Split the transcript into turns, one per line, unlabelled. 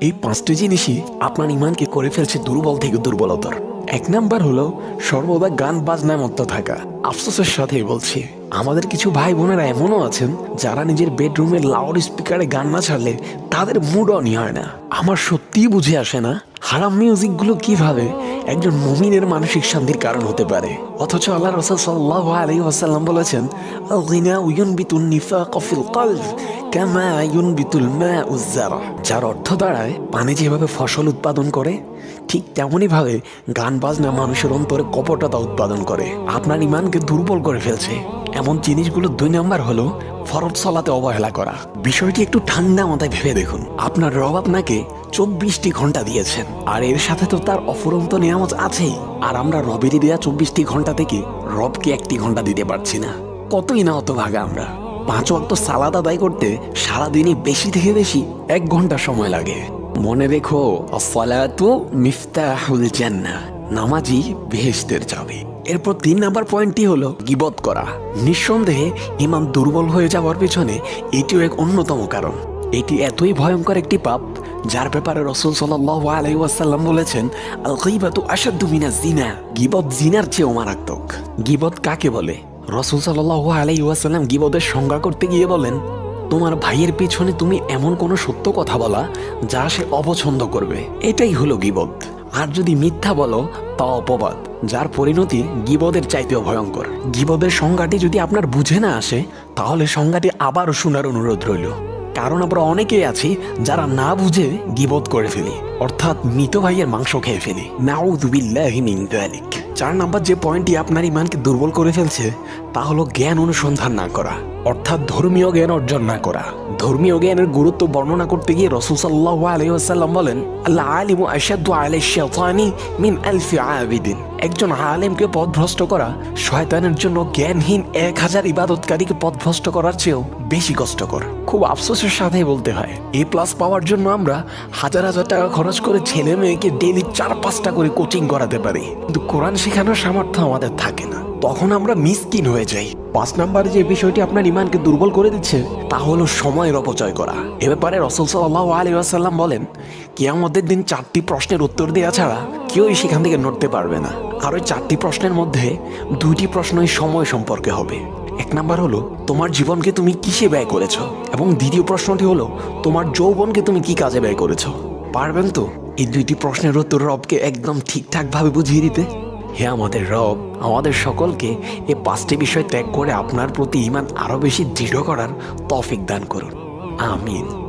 এই পাঁচটি জিনিসই আপনার ইমানকে করে ফেলছে দুর্বল থেকে দুর্বলতর। এক নাম্বার হলো, সর্বদা গান, বাজনায় মত্ত থাকা। আফসোসের সাথে বলছি, আমাদের কিছু ভাই বোনেরা এমনও আছেন, যারা নিজের বেডরুমের লাউড স্পিকারে গান না ছাড়লে তাদের মুড অনই হয় না। আমার সত্যিই বুঝে আসে না, হারাম মিউজিকগুলো কীভাবে একজন মুমিনের মানসিক শান্তির কারণ হতে পারে। অথচ আল্লাহ রসুল সাল্লাহ আলী ওয়াসাল্লাম বলেছেন, আল-গিনা ইউনবিতুন নিফাক ফিল কলব কামা ইউনবিতুল মাউ যারা অর্থ দাঁড়ায়, পানি যেভাবে ফসল উৎপাদন করে, ঠিক তেমনই ভাবে গান বাজনা মানুষের অন্তরে কপটতা উৎপাদন করে। আপনার ইমানকে দুর্বল করে ফেলছে। এমন জিনিসগুলো দুই নাম্বার হলো ফরজ সলাতে অবহেলা করা। বিষয়টি একটু ঠান্ডা মাথায় ভেবে দেখুন। আপনার রব আপনাকে চব্বিশটি ঘণ্টা দিয়েছেন। আর এর সাথে তো তার অফুরন্ত নিয়ামত আছেই। আর আমরা রবেরই দেওয়া চব্বিশটি ঘণ্টা থেকে রবকে একটি ঘণ্টা দিতে পারছি না। কতই না অত ভাগা আমরা। পাঁচ ওয়াক্ত সালাদ আদায় করতে সারাদিনই বেশি থেকে বেশি এক ঘণ্টা সময় লাগে। মনে রেখো, আসসালাতু মিফতাহুল জান্নাহ নামাজি বেহেশতের চাবি। এরপর তিন নাম্বার পয়েন্টটি হলো গিবত করা। নিঃসন্দেহে ইমাম দুর্বল হয়ে যাওয়ার পেছনে এটিও এক অন্যতম কারণ। এটি এতই ভয়ঙ্কর একটি পাপ যার ব্যাপারে রসুল সাল্লাহ আলাই ওয়াসাল্লাম বলেছেন আল গীবাতু আসাদ্দু মিনা জিনা গিবত জিনার চেয়েও মারাত্মক। গিবত কাকে বলে? রসুল সাল্লাহ আলাই ওয়াসাল্লাম গিবতের সংজ্ঞা করতে গিয়ে বলেন, তোমার ভাইয়ের পেছনে তুমি এমন কোনো সত্য কথা বলা যা সে অপছন্দ করবে। এটাই হলো গিবদ আর যদি মিথ্যা বলো, তা অপবাদ, যার পরিণতি গিবদের চাইতেও ভয়ঙ্কর। গিবদের সংজ্ঞাটি যদি আপনার বুঝে না আসে, তাহলে সংজ্ঞাটি আবারও শোনার অনুরোধ রইল। কারণ আমরা অনেকেই আছি যারা না বুঝে গিবদ করে ফেলি, অর্থাৎ মৃত ভাইয়ের মাংস খেয়ে ফেলি। নাউযুবিল্লাহি যালিক। চার নাম্বার যে পয়েন্টটি আপনার ইমানকে দুর্বল করে ফেলছে, তা হলো জ্ঞান অনুসন্ধান না করা, অর্থাৎ ধর্মীয় জ্ঞান অর্জন না করা। ধর্মীয় জ্ঞানের গুরুত্ব বর্ণনা করতে গিয়ে রসুল সাল্লাহ আলহিহাসাল্লাম বলেন আল্লাহ আলিমু আশাদু শাইতানি মিন আলফি আবিদিন। একজন আলেমকে পথভ্রষ্ট করা শয়তানের জন্য জ্ঞানহীন এক হাজার ইবাদতকারীকে পথভ্রষ্ট করার চেয়েও বেশি কষ্টকর। খুব আফসোসের সাথে বলতে হয়। এ প্লাস পাওয়ার জন্য আমরা হাজার হাজার টাকা খরচ করে ছেলে মেয়েকে ডেলি চার পাঁচটা করে কোচিং করাতে পারি। কিন্তু কোরআন শেখানোর সামর্থ্য আমাদের থাকে না। তখন আমরা মিসকিন হয়ে যাই। পাঁচ নাম্বারে যে বিষয়টি আপনার ইমানকে দুর্বল করে দিচ্ছে, তা হলো সময়ের অপচয় করা। এ ব্যাপারে রসুল সাল্লাহ আলী আসাল্লাম বলেন, কেয়ামতের দিন চারটি প্রশ্নের উত্তর দেওয়া ছাড়া কেউই সেখান থেকে নড়তে পারবে না। আর ওই চারটি প্রশ্নের মধ্যে দুইটি প্রশ্নই সময় সম্পর্কে হবে। এক নাম্বার হলো, তোমার জীবনকে তুমি কিসে ব্যয় করেছ? এবং দ্বিতীয় প্রশ্নটি হলো, তোমার যৌবনকে তুমি কি কাজে ব্যয় করেছ? পারবেন তো এই দুইটি প্রশ্নের উত্তর রবকে একদম ঠিকঠাকভাবে বুঝিয়ে দিতে? হে আমাদের রব, আমাদের সকলকে এ পাঁচটি বিষয় ত্যাগ করে আপনার প্রতি ইমান আরও বেশি দৃঢ় করার তফিক দান করুন। আমিন।